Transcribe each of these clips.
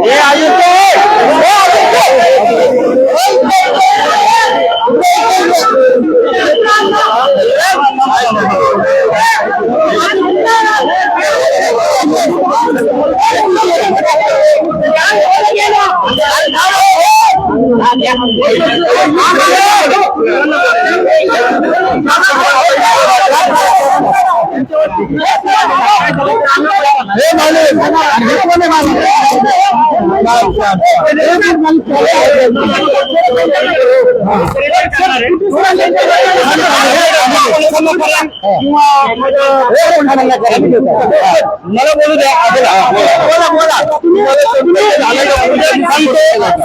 हे आदित्य মালিক मला बोलू द्या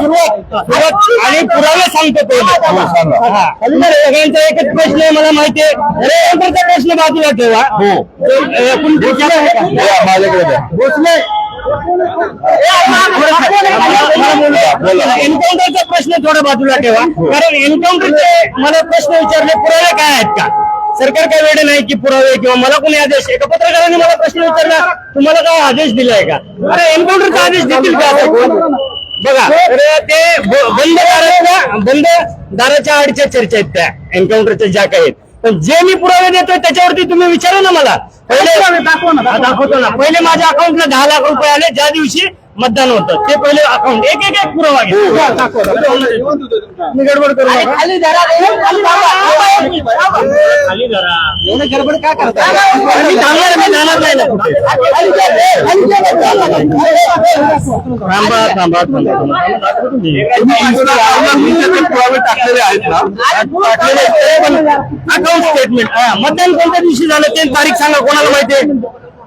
आणि पुरावे सांगतो. सगळ्यांचा एकच प्रश्न आहे मला माहिती आहे प्रश्न बाजूला ठेवा? माझ्याकडे भोसले एन्काउंटरचा प्रश्न थोडा बाजूला ठेवा. कारण एन्काउंटरचे मला प्रश्न विचारले पुरावे काय आहेत का? सरकार काय वेळ नाही की पुरावे किंवा मला कोणी आदेश एका पत्रकाराने मला प्रश्न विचारला तुम्हाला काय आदेश दिलाय का? अरे एन्काउंटरचा आदेश देतील का आता बघा ते बंद दाराच्या बंद दाराच्या आडच्या चर्चा आहेत त्या एन्काउंटरच्या ज्या काही आहेत. पण जे मी पुरावे देतोय त्याच्यावरती तुम्ही विचारा ना मला. पहिले दाखवतो ना. पहिले माझ्या अकाउंटला दहा लाख रुपये आले. ज्या दिवशी मतदान होतं. ते पहिले अकाउंट एक एक एक पुरावा घ्या. मी गडबड करू नका. खाली धरा खाली धरा. खाली धरा. एवढं गडबड का करता मी थांबणार मी जाणार नाही ना कुठे? खाली घ्या रे, खाली घ्या रे. थांबा थांबा. थांबा पुरावे टाकलेले आहेत ना? अकाउंट स्टेटमेंट मतदान कोणत्या दिवशी झालं ते तारीख सांगा कोणाला माहिती आहे?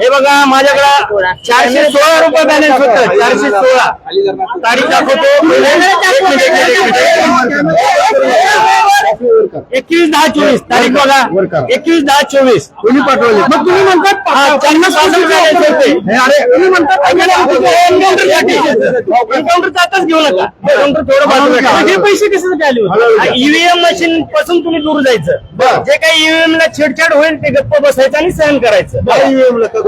हे बघा माझ्याकडे चारशे सोळा. रुपये बॅलन्स होतं चारशे सोळा. तारीख दाखवतो. एकवीस दहा चोवीस. तारीख बघा. एकवीस दहा चोवीस. तुम्ही पाठवले. मग तुम्ही म्हणतात हा, त्यांना पासष्ट बॅलन्स होते. अरे तुम्ही म्हणतात एन्काउंटरचा आताच घेऊ नका. एन्काउंटर थोडं बाजूला. हे पैसे कशासाठी आले होते? ईव्हीएम मशीन पासून तुम्ही दूर जायचं. जे काही ईव्हीएम ला छेडछाड होईल ते गप्प बसायचं आणि सहन करायचं. आणि माझं-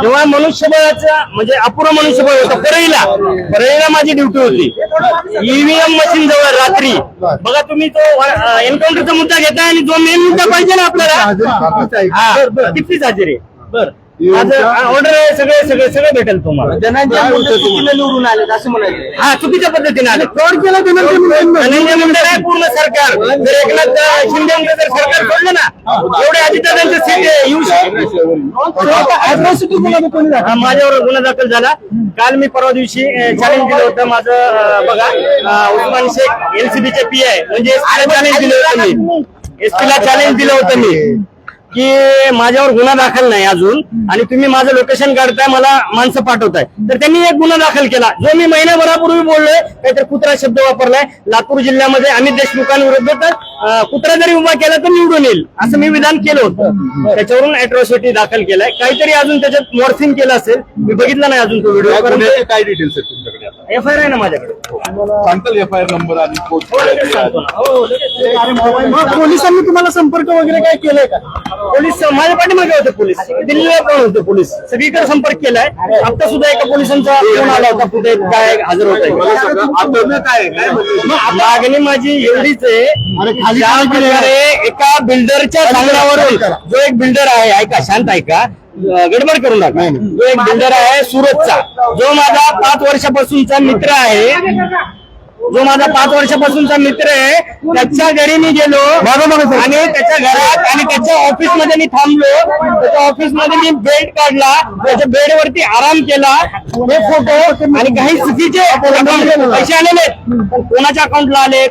जेव्हा मनुष्यबळाचा म्हणजे अपुरं मनुष्यबळ होतं परळीला. परळीला माझी ड्युटी होती. ईव्हीएम मशीन जवळ रात्री. बघा तुम्ही तो एन्काउंटरचा मुद्दा घेताय आणि जो मेन मुद्दा पाहिजे ना आपल्याला. हा कितीच हजेरी बर. ऑर्डर आहे सगळे सगळे सगळे भेटेल तुम्हाला. धनंजय मुंडे चुकीने निवडून आले असं म्हणायचं. हा चुकीच्या पद्धतीने आले. फ्रॉड केलं धनंजय मुंडे. नाही पूर्ण सरकार. जर एकनाथ शिंदे जर सरकार सोडलं ना एवढे अजितदादांचे सीट येऊ शकतो माझ्यावर गुन्हा दाखल झाला. काल मी परवा दिवशी चॅलेंज दिलं होतं माझं बघा उस्मान शेख एनसीबीचे पी आय म्हणजे चॅलेंज दिलं होतं मी. एसपी ला चॅलेंज दिलं होतं मी. की माझ्यावर गुन्हा दाखल नाही अजून आणि तुम्ही माझं लोकेशन काढताय मला माणसं पाठवताय. तर त्यांनी एक गुन्हा दाखल केला. जो मी महिनाभरापूर्वी बोललोय काहीतरी कुत्रा शब्द वापरलाय. लातूर जिल्ह्यामध्ये अमित देशमुखांविरुद्ध तर कुत्रा जरी उभा केला तर निवडून येईल. असं मी विधान केलं होतं. त्याच्यावरून अॅट्रॉसिटी दाखल केलाय. काहीतरी अजून त्याच्यात मॉर्फिंग केलं असेल. मी बघितला नाही अजून तो व्हिडिओ काय डिटेल्स आहेत तुमच्याकडे एफ आय आर आहे ना माझ्याकडे. सांगताल एफ आय आर नंबर आणि हो. हो. मग पोलिसांनी तुम्हाला संपर्क वगैरे काय केलाय का? पोलीस माझ्या पाठीमागे होते पोलीस. दिल्लीला पण होते पोलीस. सगळीकडे संपर्क केलाय. आता सुद्धा एका पोलिसांचा फोन आला होता कुठे काय हजर होत आहे? मागणी माझी एवढीच आहे. ज्या प्रकारे एका बिल्डरच्या सांगण्यावरून जो एक बिल्डर आहे ऐका शांत ऐका. गडबड करू नका. जो एक बिल्डर आहे सुरतचा. जो माझा पाच वर्षापासूनचा मित्र आहे. जो माझा पाच वर्षापासूनचा मित्र आहे त्याच्या घरी मी गेलो. आणि त्याच्या घरात आणि त्याच्या ऑफिसमध्ये मी थांबलो. त्याच्या ऑफिसमध्ये मी बेड काढला. त्याच्या बेडवरती आराम केला. हे फोटो आणि काही चुकीचे पैसे आलेले कोणाच्या अकाउंटला आलेत?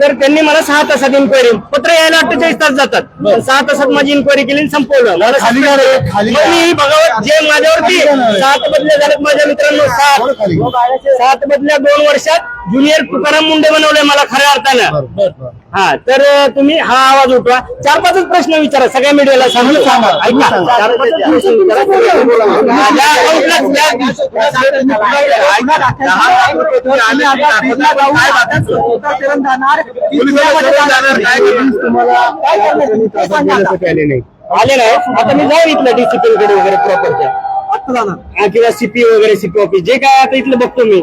तर त्यांनी मला सहा तासात इन्क्वायरी पत्र यायला अठ्ठेचाळीस तास जातात. सहा तासात माझी इन्क्वायरी केली आणि संपवलं. मला. मी जे माझ्यावरती सात बदल्या झाल्यात माझ्या मित्रांनो सात. सात बदल्या दोन वर्षात ज्युनियर तुकाराम मुंडे बनवले मला खऱ्या अर्थानं. हा तर तुम्ही हा आवाज उठवा. चार पाचच प्रश्न विचारा सगळ्या मीडियाला सांगू. सांगा, तुम्ही ऐका सांगा. चार पाचच प्रश्न विचारा. माझ्या account ला आले नाही. आता मी जाऊ इथलं डिसिप्लिनकडे वगैरे प्रॉपरच्या हा, किंवा सीपी वगैरे सीपी ऑफिस जे काय आता इथलं बघतो मी.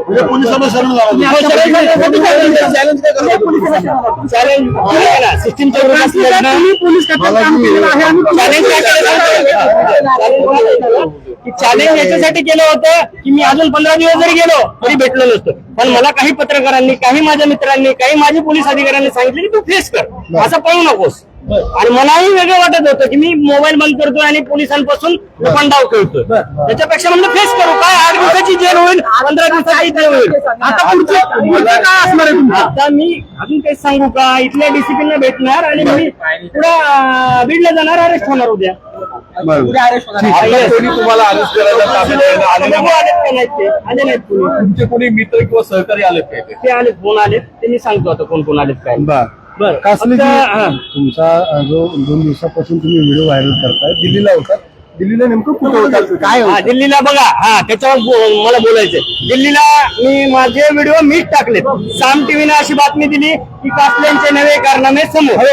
चॅलेंज सिस्टीमच्या पोलीस खात्यात काम केलेलं आहे आणि चॅलेंज याच्यासाठी केलं होतं की मी अजून पंधरा दिवस जरी गेलो तरी भेटलो नसतो. पण मला काही पत्रकारांनी काही माझ्या मित्रांनी काही माझे पोलीस अधिकाऱ्यांनी सांगितले की तू फेस कर. असं पळू नकोस. आणि मलाही वेगळं वाटत होतं की मी मोबाईल बंद करतोय आणि पोलिसांपासून लपंडाव खेळतोय. त्याच्यापेक्षा म्हणलं फेस करू. काय आठ दिवसाची जेल होईल? पंधरा दिवसाची जेल होईल? आता पुढचे पुढचं काय असणार आहे तुमचं? आता मी अजून काही सांगू का? इथल्या डिसिप्लिनला भेटणार आणि मी पुढे बीडला जाणार अरेस्ट होणार उद्या. कोणी आले? आलेत आले कोणी? कोणी मित्र किंवा सहकारी आले काय ते ते आलेत फोन आलेत? ते मी सांगतो आता कोण कोण आलेत काय. बरं. कासले. तुमचा जो दोन दिवसापासून तुम्ही व्हिडिओ व्हायरल करताय दिल्लीला होता दिल्लीला नेमकं कुठे होता? काय हा दिल्लीला बघा. हा त्याच्यावर बो- मला बोलायचंय. दिल्लीला मी माझे व्हिडिओ मीच टाकलेत. साम टीव्हीने अशी बातमी दिली की कासल्यांचे नवे कारनामे समोर.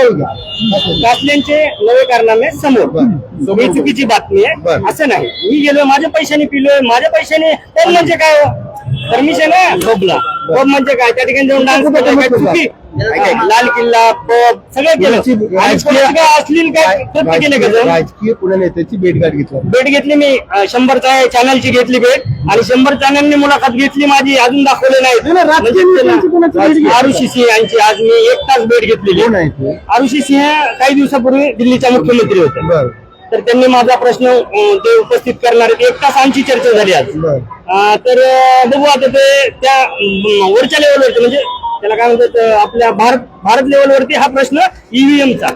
कासल्यांचे नवे कारनामे समोर. ही चुकीची बातमी आहे. बरं. असं नाही. मी गेलो माझ्या पैशाने पिलोय. माझ्या पैशाने पब म्हणजे काय हो? परमिशन आहे? पबला पब म्हणजे काय? त्या ठिकाणी जाऊन डान्स करतो काय चुकी? लाल किल्ला पब सगळं केलं. याची आणि राजकीय- कोणाचं काय अश्लील काय? कृत्य केले का जाऊन? राजकीय पुणे नेत्याची भेटगाठ घेतली. भेट घेतली मी. अं, शंभरचा चॅनलची घेतली भेट. आणि शंभर चॅनलनी मुलाखत घेतली माझी. अजून दाखवले नाही, नाही, राजकीय नेत्यांची कोणाची भेट नाही घेतली? आरुषी सिंह यांची आज मी एक तास भेट घेतलेली. कोण आहे ते? आरुषी सिंह काही दिवसापूर्वी दिल्लीच्या मुख्यमंत्री होते. बर. तर त्यांनी माझा प्रश्न अं, ते उपस्थित करणार आहेत. एक तास आमची चर्चा झाली आज. बर. अं, तर अं, बघू आता ते त्या अं, वरच्या लेवलवरती म्हणजे त्याला काय म्हणतात आपल्या भारत भारत लेवलवरती हा प्रश्न ईव्हीएमचा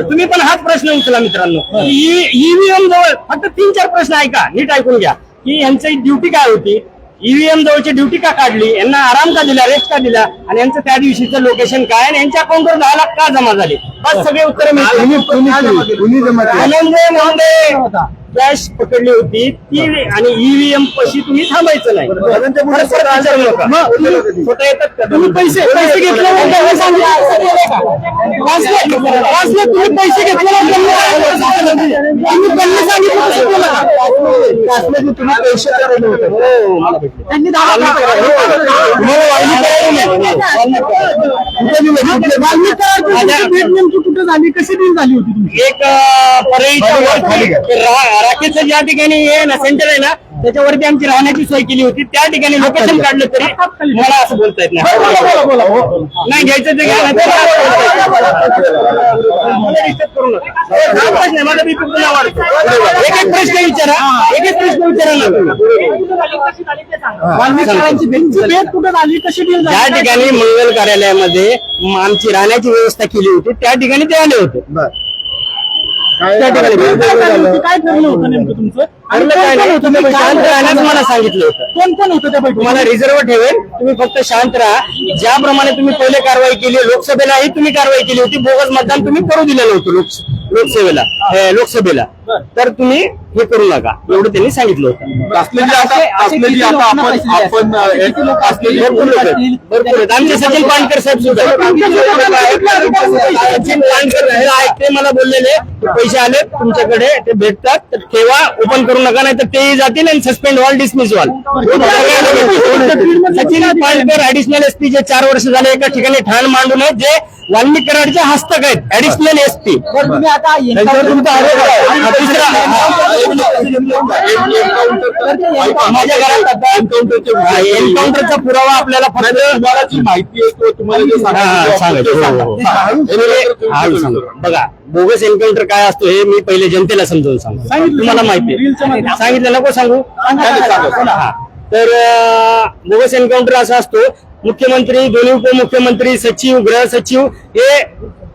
तुम्ही पण हाच प्रश्न उचला मित्रांनो. ईव्हीएम जवळ फक्त तीन चार प्रश्न ऐका नीट ऐकून घ्या. की यांची ड्युटी काय होती? ईव्हीएम जवळची ड्युटी का काढली? यांना आराम का दिला रेस्ट का दिला? आणि यांचं त्या दिवशीचं लोकेशन काय? आणि यांच्या अकाउंटवर दहा लाख का जमा झाले? बस सगळे उत्तर केली? आनंद कॅश पकडली होती ती आणि ईव्हीएम पशी तुम्ही थांबायचं नाही. येतात का? तुम्ही पैसे पैसे घेतले? तुम्ही पैसे घेतले तुम्ही पैसे कुठे झाली? कशी डील झाली होती एक अं, परळीच्या खाली घ्या, वरती खाली घ्या. रा- राकेशचं ज्या ठिकाणी हे ना सेंटर आहे ना त्याच्यावरती आमची राहण्याची सोय केली होती. त्या ठिकाणी लोकेशन काढलं तरी मला असं बोलता येत नाही. नाही घ्यायचं ते घ्या. हा माझा BP पुन्हा वाढतो. एक एक प्रश्न विचारा. एक एक प्रश्न विचारा ना. कुठे कशी? ज्या ठिकाणी मंगल कार्यालयामध्ये आमची राहण्याची व्यवस्था केली होती त्या ठिकाणी ते आले होते. त्या ठिकाणी काय ठरलं होतं? काय ठरलं होतं नेमकं तुमचं? आणि ठरलं काय कोण नाही. कोण होतं तुम्ही त्या शांत बैठकीत? राहण्यास मला सांगितलं होतं. कोण कोण होतं त्या? तुम्हाला रिझर्व ठेवेल तुम्ही फक्त शांत राहा. ज्याप्रमाणे तुम्ही पहिले कारवाई केली लोकसभेलाही तुम्ही कारवाई केली होती. बोगस मतदान तुम्ही करू दिलेलं होतं लोक लोकसेवेला हे, लोकसभेला. तर तुम्ही हे करू नका. एवढं त्यांनी सांगितलं होतं. आमचे सचिन पानकर साहेब सुद्धा. सचिन पानकर हे आहेत. ते मला बोललेले. पैसे आले. तुमच्याकडे ते भेटतात. तर ठेवा. ओपन करू नका. नाही तर तेही जातील आणि सस्पेंड व्हाल डिसमिस व्हाल. सचिन पानकर ऍडिशनल एसपी जे चार वर्ष झाले एका ठिकाणी ठाण मांडून आहेत जे वाल्मिक कराडचे हस्तक आहेत. ऍडिशनल एसपी बरं, तुम्ही आता एन्काउंटरचा पुरावा आपल्याला फक्त तुम्हाला जी माहिती आहे तुम्हाला जे हा, हा, सांगायचं. हो. बघा बोगस एन्काउंटर काय असतो हे मी पहिले जनतेला समजावून सांगतो तुम्हाला माहिती. सांगितलं नको सांगू हा. तर बोगस एन्काउंटर असा असतो मुख्यमंत्री दोन्ही उपमुख्यमंत्री सचिव गृह सचिव हे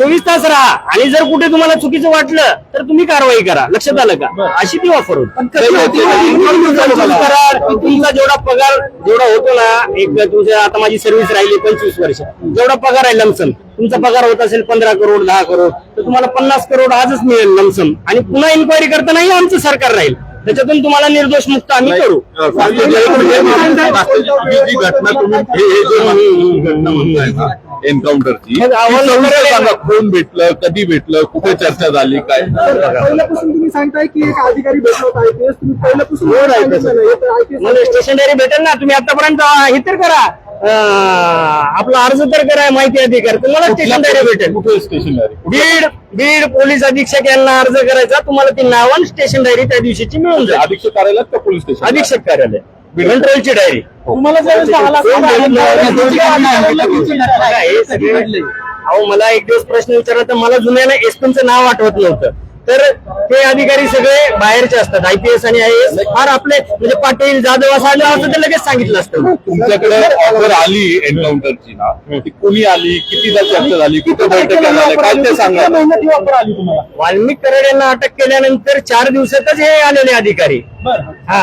चोवीस तास राहा. आणि जर कुठे तुम्हाला चुकीचं वाटलं तर तुम्ही कारवाई करा. लक्षात आलं का? अशी ती ऑफर होती. तुमचा जेवढा पगार जेवढा होतो ना एक तुमच्या आता माझी सर्व्हिस राहिली पंचवीस वर्ष. जेवढा पगार आहे लमसम तुमचा पगार होत असेल पंधरा करोड दहा करोड तर तुम्हाला पन्नास करोड आजच मिळेल लमसम आणि पुन्हा इन्क्वायरी करतानाही आमचं सरकार राहील. त्याच्यातून तुम्हाला निर्दोष मुक्त आम्ही करू. जी घटना तुम्ही हे हे जे म्हणताय, घटना म्हणताय ना एन्काउंटरची सांगा कोण भेटलं कधी भेटलं कुठे चर्चा झाली काय? पहिल्यापासून तुम्ही सांगताय की एक अधिकारी भेटला होता आयपीएस. तुम्ही पहिल्यापासून IPS मला स्टेशनरी भेटेल ना तुम्ही आतापर्यंत हे तर करा. आपला अर्ज तर करा माहिती अधिकार. तुम्हाला स्टेशनरी भेटेल. कुठे स्टेशनरी बीड बीड पोलीस अधीक्षक यांना अर्ज करायचा. तुम्हाला ती नावान स्टेशन डायरी त्या दिवशीची मिळून जाईल. अधीक्षक कार्यालयात का पोलीस स्टेशन अधीक्षक कार्यालय. कंट्रोलची डायरी तुम्हाला हे सगळे- अहो मला एक दिवस प्रश्न विचारला तर मला जुन्याला एसपीचं नाव आठवत नव्हतं. तर ते अधिकारी सगळे बाहेरचे असतात. आयपीएस आणि आय एस फार आपले म्हणजे पाटील जाधव असं आलं असतं ते लगेच सांगितलं असतं. तुमच्याकडे ऑफर आली एन्काउंटरची ना ती कोणी आली? कितीदा चर्चा झाली? कुठे बैठक झाली? काय ते सांगा. महिन्यात ऑफर आली तुम्हाला? वाल्मिक कराड यांना अटक केल्यानंतर चार दिवसातच हे आलेले अधिकारी. हा.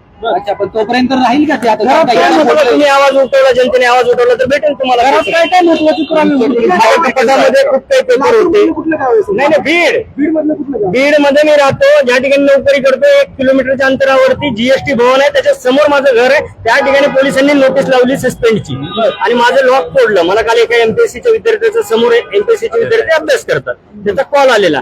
अच्छा पण तोपर्यंत राहील का ते? आता घरात काय? तुम्ही आवाज उठवला जनतेने आवाज उठवला तर भेटेल तुम्हाला. घरात काय काय महत्वाची पुरावे होते? पटामध्ये खूप काही पेपर होते. कुठलं गाव आहे नाही नाही बीड. बीड मधलं कुठलं गाव? बीडमध्ये मी राहतो. ज्या ठिकाणी नोकरी करतो एक किलोमीटरच्या अंतरावरती जीएसटी भवन आहे. त्याच्यासमोर माझं घर आहे. त्या ठिकाणी पोलिसांनी नोटीस लावली सस्पेंडची आणि माझं लॉक तोडलं मला काल एका एमपीएससीच्या विद्यार्थ्याच्या समोर एमपीएससीचे विद्यार्थी अभ्यास करतात. त्याचा कॉल आलेला.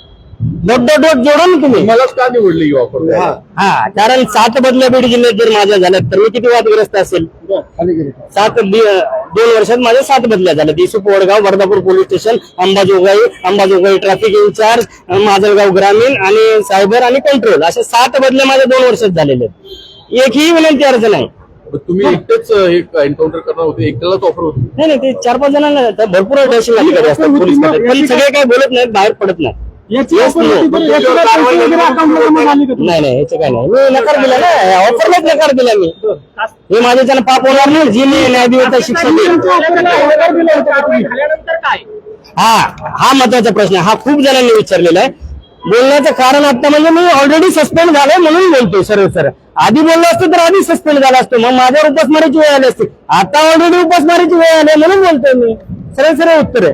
डोट डोट डोट जोडून तुम्ही. मलाच का निवडली ही ऑफर हा. कारण सात बदल्या बीड जिल्ह्यात जर माझ्या झाल्यात तर मी किती वादग्रस्त असेल? सात दोन वर्षात माझ्या सात बदल्या झाल्या दिसू Vadgaon Vardhapur police station Ambajogai Ambajogai traffic incharge Majalgaon ग्रामीण आणि सायबर आणि कंट्रोल अशा सात बदल्या माझ्या दोन वर्षात झालेले आहेत. एकही विनंती अर्ज नाही. तुम्ही एकटेच अं, हे एन्काउंटर करणार होते एकट्यालाच ऑफर होती? नाही नाही ते चार पाच जणांना भरपूर डॅशिंग अधिकारी असतात. पोलीस खात्यात. पण सगळे काही बोलत नाहीत बाहेर पडत नाही याची Yes, offer no. होती तर याची कारवाई कारवाई वगैरे वगैरे account ला जमा झाली का तुमची? नाही नाही याचं काय नाही. मी नकार दिला ना. ऑफरलाच नकार दिला मी. हे पाप होणार नाही. जी मी न्यायदेवता शिक्षा देईल हा हा महत्त्वाचा प्रश्न आहे. हा खूप जणांनी विचारलेला आहे. बोलण्याचं कारण आता म्हणजे मी ऑलरेडी सस्पेंड झालोय म्हणून बोलतोय सरळ सरळ. आधी बोललो असतो तर आधी सस्पेंड झाला असतो. मग माझ्यावर उपासमारीची वेळ आली असते. आता ऑलरेडी उपासमारीची वेळ आली आहे म्हणून बोलतोय मी. सरळ सरळ उत्तर आहे.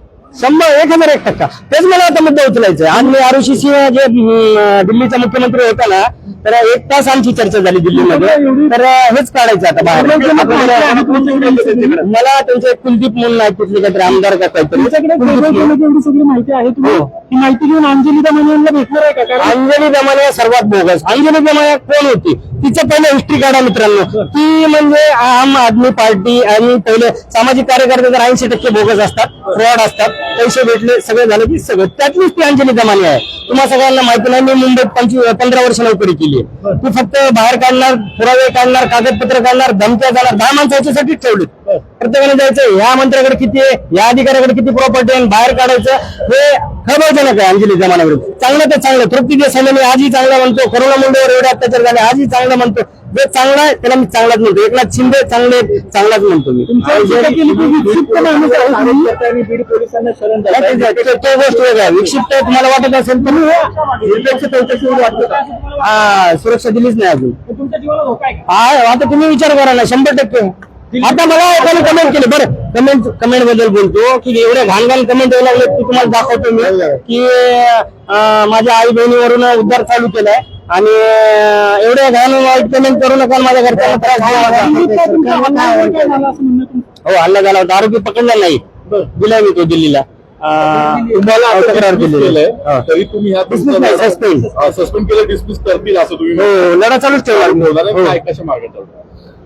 शंभर एक हजार एक टक्का तेच मला आता मुद्दा उचलायचा आहे. आज मी आरुषी सिंह जे दिल्लीचा मुख्यमंत्री होता ना तर एक तास आमची चर्चा झाली दिल्लीमध्ये तर हेच काढायचं आता बाहेर मला त्यांचे कुलदीप म्हणून आहेत तिथले काहीतरी आमदार का काहीतरी माहिती आहे हो. माहिती घेऊन अंजली दमानी यांना भेटणार आहे का? कारण अंजली दमाने सर्वात बोगस. अंजली दमाने कोण होती? तिचं पहिले हिस्ट्री काढा मित्रांनो. ती म्हणजे आम आदमी पार्टी आणि पहिले सामाजिक कार्यकर्ते तर ऐंशी टक्के बोगस असतात फ्रॉड असतात. पैसे भेटले सगळं झालं की सगळं. त्यातलीच ती अंजली दमाने आहे. तुम्हाला सगळ्यांना माहिती नाही मी मुंबईत पंचवीस पंधरा वर्ष नोकरी केली आहे. ती फक्त बाहेर काढणार पुरावे काढणार कागदपत्र काढणार धमक्या जाणार दहा माणसं याच्यासाठीच ठेवली प्रत्येकाने जायचं ह्या मंत्र्याकडे किती आहे? या अधिकाऱ्याकडे किती प्रॉपर्टी आहे? बाहेर काढायचं? हे खबरजनक आहे अंजली जमान्याविरुद्ध चांगलं ते चांगलं. तृप्ती देसाई मी आजही चांगला म्हणतो. करोना मुंडेवर एवढे अत्याचार झाले आजही चांगलं म्हणतो. जे चांगला आहे त्याला मी चांगलाच म्हणतो. एकनाथ शिंदे चांगले चांगलाच म्हणतो मी. ते- गोष्ट वेगळा. विक्षिप्त तुम्हाला वाटत असेल तर चौकशी वाटतं हा सुरक्षा दिलीच नाही अजून? हा आता तुम्ही विचार करा ना शंभर टक्के. आता मला एकाने कमेंट केली. बरं कमेंट कमेंटबद्दल बोलतो की एवढे घाण घाण कमेंट यायला लागले की तुम्हाला दाखवतो मी. की माझ्या आई बहिणीवरून उद्धार चालू केलाय आणि एवढे घाण वाईट कमेंट करू नका माझ्या घरच्यांना त्रास तुमचं? हो हल्ला झाला होता. आरोपी पकडला नाही. दिलाय मी तो दिल्लीला. हो. तरी तुम्ही suspend. सस्पेंड केलं डिस्मिस करतील असं तुम्ही हो लढा चालूच आहे. हो. काय कशा? आ,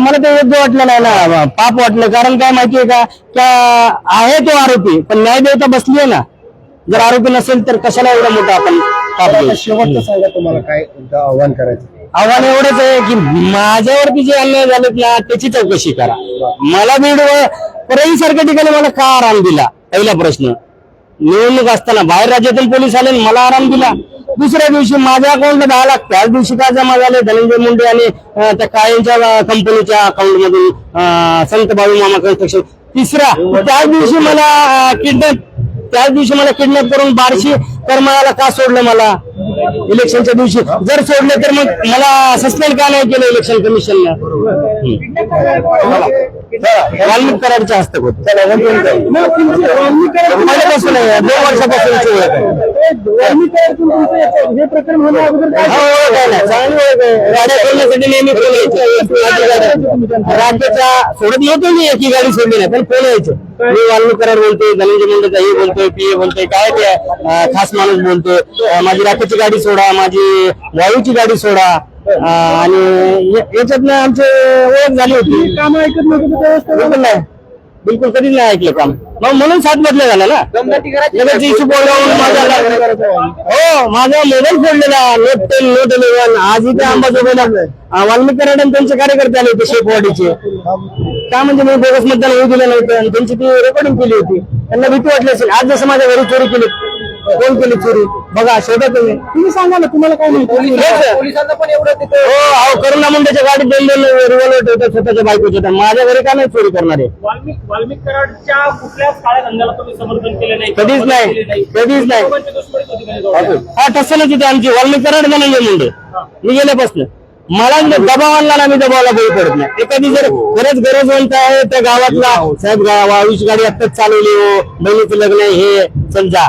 मला ते योग्य वाटलं नाही ना. पाप वाटलं. कारण काय माहितीये का? क्या आहे तो आरोपी पण न्याय देवता बसली आहे ना. जर आरोपी नसेल तर कशाला एवढा मोठा आपण पाप देऊ? शेवटचं सांगा तुम्हाला काय आव्हान करायचं? आव्हान एवढंच आहे की माझ्यावरती जे अन्याय झालेत ना त्याची चौकशी करा. मला बीड परळी सारख्या ठिकाणी मला का आराम दिला? पहिला प्रश्न. निवडणूक असताना बाहेर राज्यातून पोलीस आले मला आराम दिला. दुसऱ्या दिवशी माझ्या अकाउंटला दहा लाख. त्याच दिवशी काय जमा झाले धनंजय मुंडे आणि त्या कायमच्या कंपनीच्या अकाउंट मधून संत बाळू मामा कन्स्ट्रक्शन तिसरा त्याच दिवशी मला किडनॅप त्याच दिवशी मला किडनॅप करून बारशी करमाळाला का सोडलं मला? इलेक्शनच्या दिवशी. जर सोडलं तर मग मला सस्पेंड का नाही केलं इलेक्शन कमिशननं वाल्मिक कराडच्या हस्तक होत आहे, दोन आहे. हे प्रकरण होण्या अगोदर हा. गाड्या सोडण्यासाठी नेहमी फोन यायचे? राज्याच्या सोडत नव्हतो मी एकी गाडी सोडली नाही पण फोन यायचे. मी वाल्मिक कराड बोलतोय धनंजय मुंडेचा हे बोलतोय पीए बोलतोय काय ते खास माणूस बोलतोय. माझी राखेची गाडी सोडा माझी वायूची गाडी सोडा आणि याच्यातनं आमची ओळख झाली होती. काम ऐकत नव्हतं बिलकुल कधीच नाही ऐकलं काम. मग म्हणून सात बदल्या झाला ना. हो माझा मोबाईल फोडलेला नोट टेन नोट इलेव्हन आज इथे अंबाजोगाईला अं, वाल्मिक कराड आणि त्यांचे कार्यकर्ते आले होते शेपवाडीचे का म्हणजे मी बोगस मतदान होऊ दिलं नव्हतं आणि त्यांची ती रेकॉर्डिंग केली होती. त्यांना भीती वाटली असेल. आज जसं माझ्या घरी चोरी केली. कोण केली चोरी? बघा शोधा तुम्ही. तुम्ही सांगा ना तुम्हाला काय माहिती? पोलिसांना पण एवढं तिथं हो अहो करुणा मुंडेच्या गाडीत दोन दोन रिव्हॉल्वर ठेवतात स्वतःच्या बायकोच्या तर माझ्या घरी का नाही चोरी करणारे वाल्मिक वाल्मिक कराडच्या कुठल्याच काळ्या धंद्याला तुम्ही समर्थन केलं नाही. कधीच नाही. केली. कधीच नाही. दोघांची दुश्मनीच होती. हा होती आमची. वाल्मिक कराड धनंजय मुंडे. मी गेल्यापासून. मला दबाव आणला ना मी दबावाला बळी पडत नाही. एखादी जर खरंच गरजवंत आहे त्या गावातला साहेब गा- वाळूची गाडी आत्ताच चालवली हो. बहिणीचं लग्न आहे हे. समजा